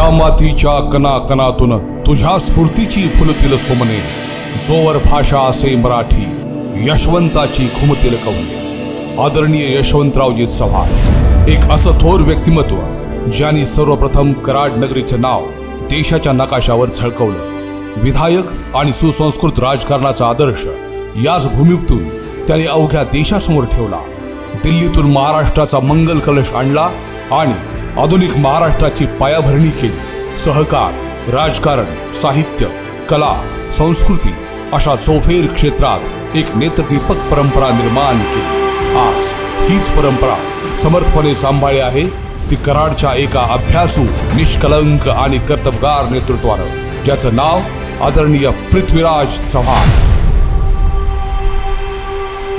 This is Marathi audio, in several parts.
या मातीच्या कणाकणातून तुझ्या स्फूर्तीची फुलतील सोमने. जोवर भाषा असे मराठी यशवंताची घुमतील कवने. आदरणीय यशवंतरावजी चव्हाण एक असं थोर व्यक्तिमत्व ज्यांनी सर्वप्रथम कराड नगरीचे नाव देशाच्या नकाशावर झळकवलं. विधायक आणि सुसंस्कृत राजकारणाचा आदर्श याच भूमीतून त्याने अवघ्या देशासमोर ठेवला. दिल्लीतून महाराष्ट्राचा मंगल कलश आणला आणि आधुनिक महाराष्ट्राची पायाभरणी केली. सहकार राजकारण साहित्य कला संस्कृती अशा चौफेर क्षेत्रात एक नेत्रदीपक परंपरा निर्माण केली. आज हीच परंपरा समर्थपणे सांभाळली आहे. ती कराडच्या एका अभ्यासू निष्कलंक आणि कर्तबगार नेतृत्वानं ज्याचं नाव आदरणीय पृथ्वीराज चव्हाण.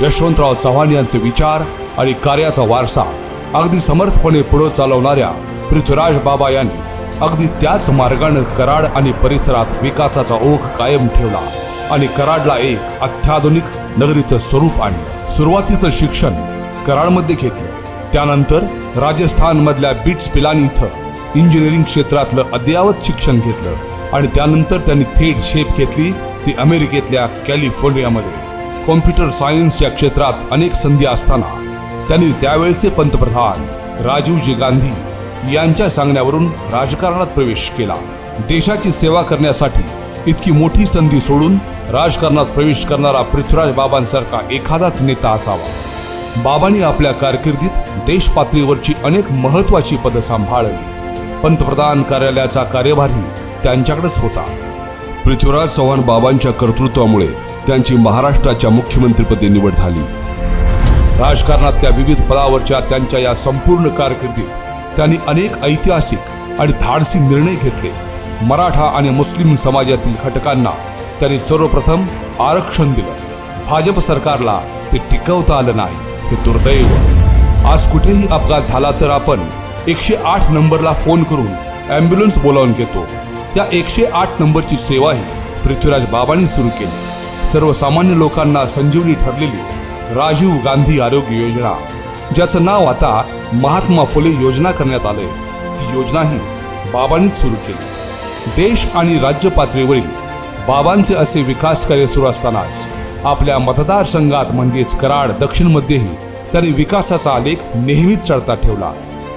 यशवंतराव चव्हाण यांचे विचार आणि कार्याचा वारसा अगदी समर्थपणे पुढे चालवणाऱ्या पृथ्वीराज बाबा यांनी अगदी त्याच मार्गानं कराड आणि परिसरात विकासाचा ओघ कायम ठेवला आणि कराडला एक अत्याधुनिक नगरीचं स्वरूप आणलं. सुरुवातीचं शिक्षण कराडमध्ये घेतलं. त्यानंतर राजस्थानमधल्या बिट्स पिलानी इथं इंजिनिअरिंग क्षेत्रातलं अद्ययावत शिक्षण घेतलं आणि त्यानंतर त्यांनी थेट शेप घेतली ती अमेरिकेतल्या कॅलिफोर्नियामध्ये. कॉम्प्युटर सायन्स या क्षेत्रात अनेक संधी असताना त्यांनी त्यावेळचे पंतप्रधान राजीवजी गांधी यांच्या सांगण्यावरून राजकारणात प्रवेश केला. देशाची सेवा करण्यासाठी इतकी मोठी संधी सोडून राजकारणात प्रवेश करणारा पृथ्वीराज बाबांसारखा एखादाच नेता असावा. बाबांनी आपल्या कारकिर्दीत देशपातळीवरची अनेक महत्वाची पदं सांभाळली. पंतप्रधान कार्यालयाचा कार्यभारही त्यांच्याकडेच होता. पृथ्वीराज चव्हाण बाबांच्या कर्तृत्वामुळे त्यांची महाराष्ट्राच्या मुख्यमंत्रीपदी निवड झाली. राजकारणातल्या विविध पदावरच्या त्यांच्या या संपूर्ण कारकिर्दीत त्यांनी अनेक ऐतिहासिक आणि धाडसी निर्णय घेतले. मराठा आणि मुस्लिम समाजातील घटकांना त्यांनी सर्वप्रथम आरक्षण दिलं. भाजप सरकारला ते टिकवता आलं नाही हे दुर्दैव. आज कुठेही अपघात झाला तर आपण एकशे आठ नंबरला फोन करून ॲम्ब्युलन्स बोलावून घेतो. या एकशे आठ नंबरची सेवाही पृथ्वीराज बाबांनी सुरू केली. सर्वसामान्य लोकांना संजीवनी ठरलेली राजीव गांधी आरोग्य योजना ज्याचं नाव आता महात्मा फुले योजना करण्यात आलंय. ती योजनाही बाबांनीच सुरू केली. देश आणि राज्य पातळीवरील बाबांचे असे विकास कार्य सुरू असतानाच आपल्या मतदारसंघात म्हणजेच कराड दक्षिणमध्येही त्यांनी विकासाचा आलेख नेहमीच चढता ठेवला.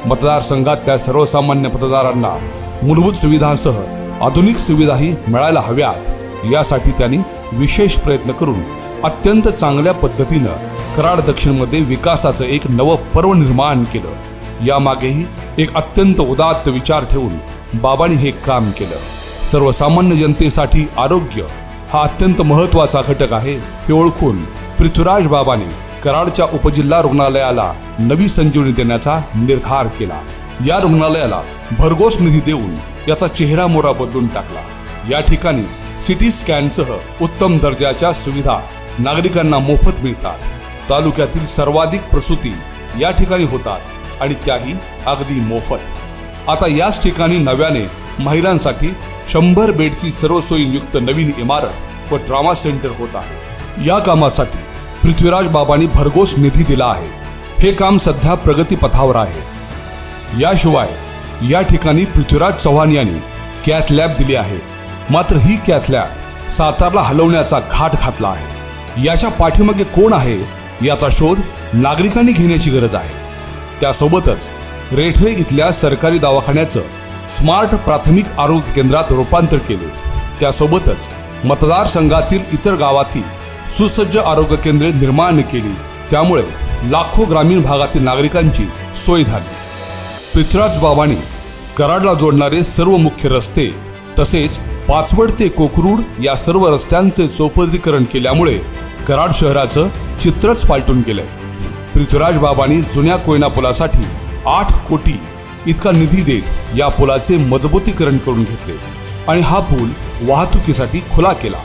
मतदारसंघातल्या सर्वसामान्य मतदारांना मूलभूत सुविधांसह आधुनिक सुविधाही मिळायला हव्यात यासाठी त्यांनी विशेष प्रयत्न करून अत्यंत चांगल्या पद्धतीनं कराड दक्षिणमध्ये विकासाचं एक नवं पर्व निर्माण केलं. यामागेही एक अत्यंत उदात्त विचार ठेवून बाबांनी हे काम केलं. सर्वसामान्य जनतेसाठी आरोग्य हा अत्यंत महत्त्वाचा घटक आहे हे ओळखून पृथ्वीराज बाबांनी कराडच्या उपजिल्हा रुग्णालयाला नवी संजीवनी देण्याचा निर्धार केला. या रुग्णालयाला भरघोस निधी देऊन याचा चेहरा मोरा बदलून टाकला. या ठिकाणी सिटी स्कॅनसह उत्तम दर्जाच्या सुविधा नागरिकांना मोफत मिळतात. तालुक्यातील सर्वाधिक प्रसूती या ठिकाणी होतात आणि त्याही अगदी मोफत. आता याच ठिकाणी नव्याने महिलांसाठी शंभर बेडची सर्व सोयीयुक्त नवीन इमारत व ड्रामा सेंटर होत आहे. या कामासाठी पृथ्वीराज बाबांनी भरघोस निधी दिला आहे. हे काम सध्या प्रगतीपथावर आहे. याशिवाय या ठिकाणी पृथ्वीराज चव्हाण यांनी कॅथ लॅब दिली आहे. मात्र ही कॅथ लॅब सातारला हलवण्याचा घाट घातला आहे. याच्या पाठीमागे कोण आहे याचा शोध नागरिकांनी घेण्याची गरज आहे. त्यासोबतच रेठवे इथल्या सरकारी दवाखान्याचं स्मार्ट प्राथमिक आरोग्य केंद्रात रूपांतर केले. त्यासोबतच मतदारसंघातील इतर गावातही सुसज्ज आरोग्य केंद्रे निर्माण केली. त्यामुळे लाखो ग्रामीण भागातील नागरिकांची सोय झाली. पृथ्वीराज बाबांनी कराडला जोडणारे सर्व मुख्य रस्ते तसेच पाचवड ते कोकरूड या सर्व रस्त्यांचे चौपदरीकरण केल्यामुळे कराड शहराचं चित्रच पालटून गेलंय पृथ्वीराज बाबांनी जुन्या कोयना पुलासाठी आठ कोटी इतका निधी देत या पुलाचे मजबूतीकरण करून घेतले आणि हा पूल वाहतुकीसाठी खुला केला.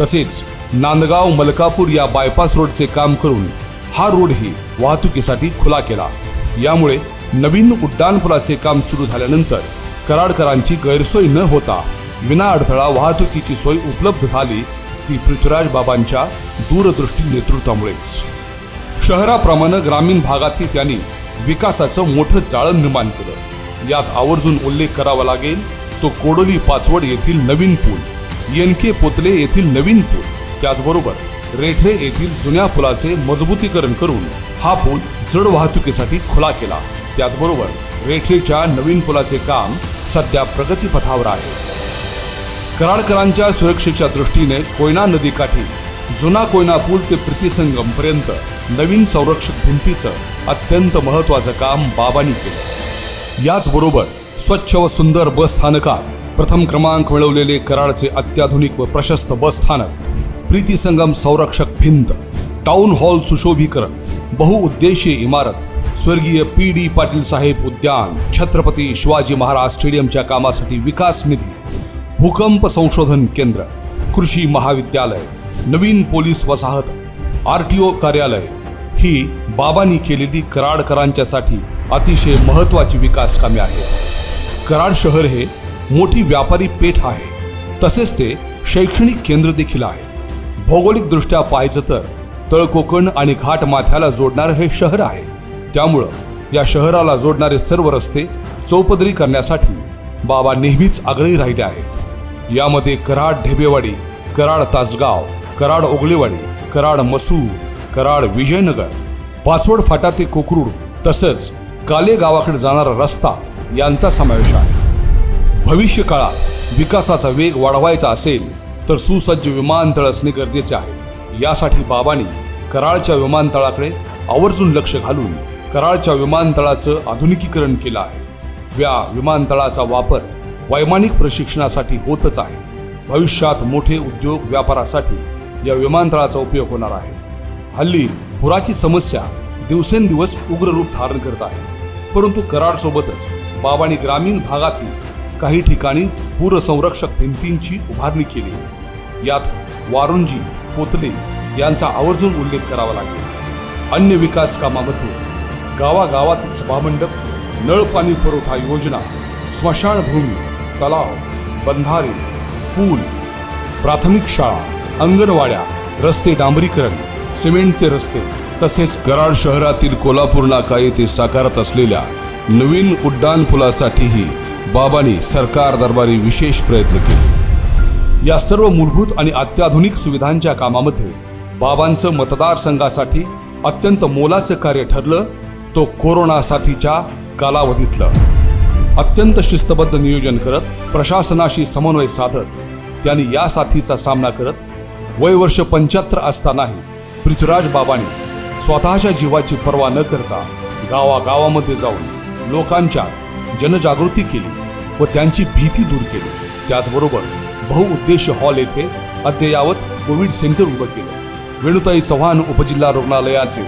तसेच नांदगाव मलकापूर या बायपास रोडचे काम करून हा रोडही वाहतुकीसाठी खुला केला. यामुळे नवीन उड्डाणपुलाचे काम सुरू झाल्यानंतर कराडकरांची गैरसोय न होता विना अडथळा वाहतुकीची सोय उपलब्ध झाली ती पृथ्वीराज बाबांच्या दूरदृष्टी नेतृत्वामुळेच. शहराप्रमाणे ग्रामीण भागातही त्यांनी विकासाचं मोठं जाळं निर्माण केलं. यात आवर्जून उल्लेख करावा लागेल तो कोडोली पाचवड येथील नवीन पूल येनके पोतले येथील नवीन पूल त्याचबरोबर रेठरे येथील जुन्या पुलाचे मजबूतीकरण करून हा पूल जड वाहतुकीसाठी खुला केला. त्याचबरोबर रेठरेच्या नवीन पुलाचे काम सध्या प्रगतीपथावर आहे. कराडकरांच्या सुरक्षेच्या दृष्टीने कोयना नदीकाठी जुना कोयना पूल ते प्रीतीसंगम पर्यंत नवीन संरक्षक भिंतीचं अत्यंत महत्वाचं काम बाबांनी केलं. याचबरोबर स्वच्छ व सुंदर बस स्थानकात प्रथम क्रमांक मिळवलेले कराडचे अत्याधुनिक व प्रशस्त बस स्थानक प्रीतीसंगम संरक्षक भिंत टाउन हॉल सुशोभीकरण बहुउद्देशीय इमारत स्वर्गीय पी डी पाटील साहेब उद्यान छत्रपती शिवाजी महाराज स्टेडियमच्या कामासाठी विकास निधी भूकंप संशोधन केंद्र कृषी महाविद्यालय नवीन पोलीस वसाहत आर टी ओ कार्यालय ही बाबांनी केलेली कराडकरांच्यासाठी अतिशय महत्त्वाची विकास कामे आहेत. कराड शहर हे मोठी व्यापारी पेठ आहे. तसेच ते शैक्षणिक केंद्र देखील आहे. भौगोलिकदृष्ट्या पाहायचं तर तळकोकण आणि घाट माथ्याला जोडणारं हे शहर आहे. त्यामुळं या शहराला जोडणारे सर्व रस्ते चौपदरी करण्यासाठी बाबा नेहमीच आग्रही राहिले आहेत. यामध्ये कराड ढेबेवाडी कराड तासगाव कराड ओगलेवाडी कराड मसूर कराड विजयनगर पाचवड फाटा ते कोकरूड तसंच काले गावाकडे जाणारा रस्ता यांचा समावेश आहे. भविष्य काळात विकासाचा वेग वाढवायचा असेल तर सुसज्ज विमानतळ असणे गरजेचे आहे. यासाठी बाबांनी कराळच्या विमानतळाकडे आवर्जून लक्ष घालून कराळच्या विमानतळाचं आधुनिकीकरण केलं आहे. या विमानतळाचा वापर वैमानिक प्रशिक्षणासाठी होतच आहे. भविष्यात मोठे उद्योग व्यापारासाठी या विमानतळाचा उपयोग होणार आहे. हल्ली पुराची समस्या दिवसेंदिवस उग्र रूप धारण करत आहे. परंतु कराडसोबतच बाबांनी ग्रामीण भागातील काही ठिकाणी पूरसंरक्षक भिंतींची उभारणी केली. यात वारुंजी पोतले यांचा आवर्जून उल्लेख करावा लागेल. अन्य विकास कामामध्ये गावागावातील सभामंडप नळ पाणी पुरवठा योजना स्मशानभूमी तलाव बंधारे पूल प्राथमिक शाळा अंगणवाड्या रस्ते डांबरीकरण सिमेंटचे रस्ते तसेच कराड शहरातील कोल्हापूर नाका येथे साकारत असलेल्या नवीन उड्डाण पुलासाठीही बाबांनी सरकार दरबारी विशेष प्रयत्न केले. या सर्व मूलभूत आणि अत्याधुनिक सुविधांच्या कामामध्ये बाबांचं मतदारसंघासाठी अत्यंत मोलाचं कार्य ठरलं तो कोरोना साथीच्या कालावधीतलं. अत्यंत शिस्तबद्ध नियोजन करत प्रशासनाशी समन्वय साधत त्यांनी या साथीचा सामना करत वय वर्ष पंच्याहत्तर असतानाही पृथ्वीराज बाबांनी स्वतःच्या जीवाची पर्वा न करता गावागावामध्ये जाऊन लोकांच्यात जनजागृती केली व त्यांची भीती दूर केली. त्याचबरोबर बहुउद्देश हॉल येथे अद्ययावत कोविड सेंटर उभं केलं. वेणुताई चव्हाण उपजिल्हा रुग्णालयाचे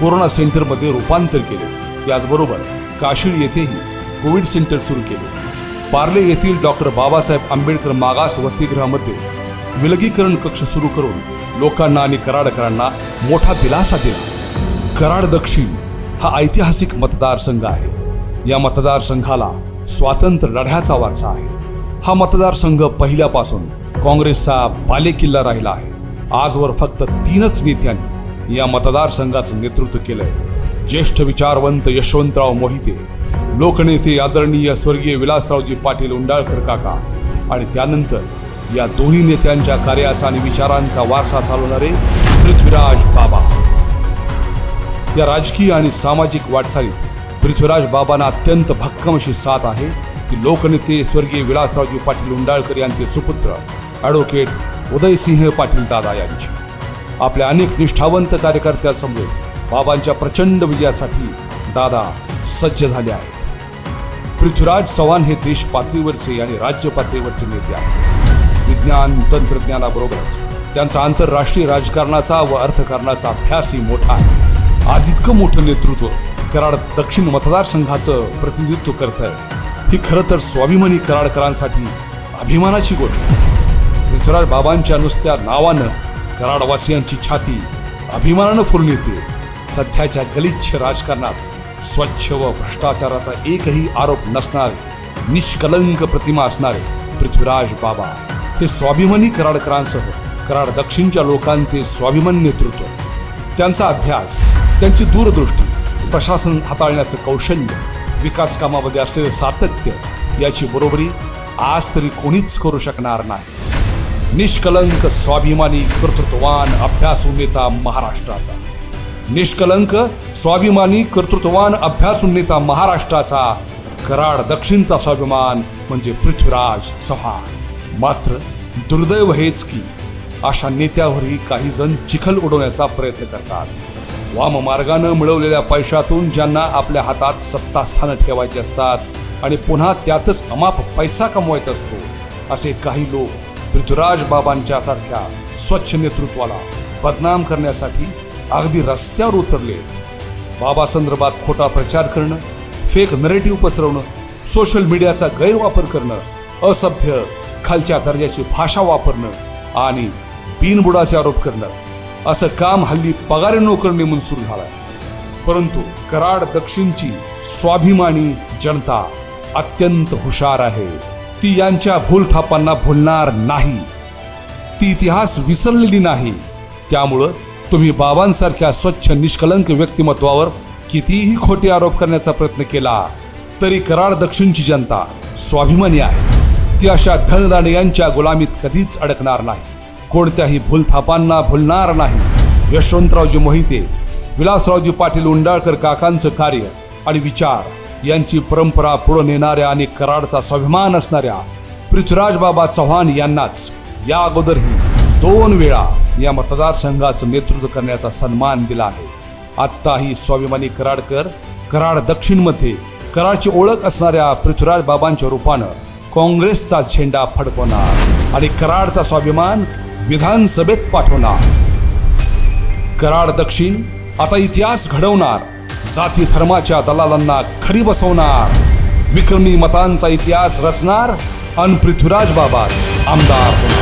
कोरोना सेंटरमध्ये रूपांतर केले. त्याचबरोबर काशीळ येथेही कोविड सेंटर सुरू केले. पार्ले येथील डॉक्टर बाबासाहेब आंबेडकर मागास वसतिगृहामध्ये विलगीकरण कक्ष सुरू करून लोकांना आणि कराडकरांना मोठा दिलासा दिला. कराड दक्षिण हा ऐतिहासिक मतदारसंघ आहे. या मतदारसंघाला स्वातंत्र्य लढ्याचा वारसा आहे. हा मतदारसंघ पहिल्यापासून काँग्रेसचा बालेकिल्ला राहिला आहे. आजवर फक्त तीनच नेत्यांनी या मतदारसंघाचं नेतृत्व केलंय. ज्येष्ठ विचारवंत यशवंतराव मोहिते लोकनेते आदरणीय स्वर्गीय विलासरावजी पाटील उंडाळकर काका आणि त्यानंतर या दोन्ही नेत्यांच्या कार्याचा आणि विचारांचा वारसा चालवणारे पृथ्वीराज बाबा. या राजकीय आणि सामाजिक वाटचालीत पृथ्वीराज बाबांना अत्यंत भक्कम अशी साथ आहे. ती लोकनेते स्वर्गीय विलासरावजी पाटील उंडाळकर यांचे सुपुत्र ॲडव्होकेट उदयसिंह पाटील दादा यांची. आपल्या अनेक निष्ठावंत कार्यकर्त्यांसमोर बाबांच्या प्रचंड विजयासाठी दादा सज्ज झाले आहेत. पृथ्वीराज चव्हाण हे देश पातळीवरचे आणि राज्य पातळीवरचे नेते आहेत. विज्ञान तंत्रज्ञानाबरोबरच त्यांचा आंतरराष्ट्रीय राजकारणाचा व अर्थकारणाचा अभ्यासही मोठा आहे. आज इतकं मोठं नेतृत्व कराड दक्षिण मतदारसंघाचं प्रतिनिधित्व करत आहे ही खरं तर स्वाभिमानी कराडकरांसाठी अभिमानाची गोष्ट आहे. पृथ्वीराज बाबांच्या नुसत्या नावानं कराडवासियांची छाती अभिमानानं फुलून येते. सध्याच्या गलिच्छ राजकारणात स्वच्छ व भ्रष्टाचाराचा एकही आरोप नसणारे निष्कलंक प्रतिमा असणारे पृथ्वीराज बाबा हे स्वाभिमानी कराडकरांसह कराड दक्षिणच्या लोकांचे स्वाभिमान नेतृत्व. त्यांचा अभ्यास त्यांची दूरदृष्टी प्रशासन हाताळण्याचं कौशल्य विकास कामामध्ये असलेलं सातत्य याची बरोबरी आज तरी कोणीच करू शकणार नाही. निष्कलंक स्वाभिमानी कर्तृत्ववान अभ्यासू नेता महाराष्ट्राचा. निष्कलंक स्वाभिमानी कर्तृत्ववान अभ्यासू नेता महाराष्ट्राचा कराड दक्षिणचा स्वाभिमान म्हणजे पृथ्वीराज चव्हाण. मात्र दुर्दैव हेच की अशा नेत्यावरही काही जण चिखल उडवण्याचा प्रयत्न करतात. वाम मार्गानं मिळवलेल्या पैशातून ज्यांना आपल्या हातात सत्तास्थानं ठेवायची असतात आणि पुन्हा त्यातच अमाप पैसा कमवायचा असतो असे काही लोक पृथ्वीराज बाबांच्या सारख्या स्वच्छ नेतृत्वाला बदनाम करण्यासाठी अगदी रस्त्यावर उतरले. बाबा संदर्भात खोटा प्रचार करणं फेक नरेटिव्ह पसरवणं सोशल मीडियाचा गैरवापर करणं असभ्य खालच्या दर्जाची भाषा वापरणं आणि बिनबुडाचे आरोप करणं असं काम हल्ली पगारे नोकरणे म्हणून सुरू झालं परंतु कराड दक्षिणची स्वाभिमानी जनता अत्यंत हुशार आहे. ती यांच्या भूलथापांना भुलणार नाही. ती इतिहास विसरलेली नाही. त्यामुळं तुम्ही बाबांसारख्या स्वच्छ निष्कलंक व्यक्तिमत्वावर कितीही खोटे आरोप करण्याचा प्रयत्न केला तरी कराड दक्षिणची जनता स्वाभिमानी आहे. ती अशा धनदांडग्यांच्या गुलामीत कधीच अडकणार नाही. कोणत्याही भूलथापांना भुलणार नाही. यशवंतरावजी मोहिते विलासरावजी पाटील उंडाळकर काकांचं कार्य आणि विचार यांची परंपरा पुढे नेणाऱ्या आणि कराडचा स्वाभिमान असणाऱ्या पृथ्वीराज बाबा चव्हाण यांनाच या अगोदरही दोन वेळा या मतदारसंघाचं नेतृत्व करण्याचा सन्मान दिला आहे. आत्ताही स्वाभिमानी कराडकर कराड दक्षिणमध्ये कराडची ओळख असणाऱ्या पृथ्वीराज बाबांच्या रूपानं काँग्रेसचा झेंडा फडकवणार आणि कराडचा स्वाभिमान विधानसभेत पाठवणार. कराड दक्षिण आता इतिहास घडवणार जाती धर्माच्या दलालांना खरी बसवणार विक्रमी मतांचा इतिहास रचणार आणि पृथ्वीराज बाबाच आमदार होणार.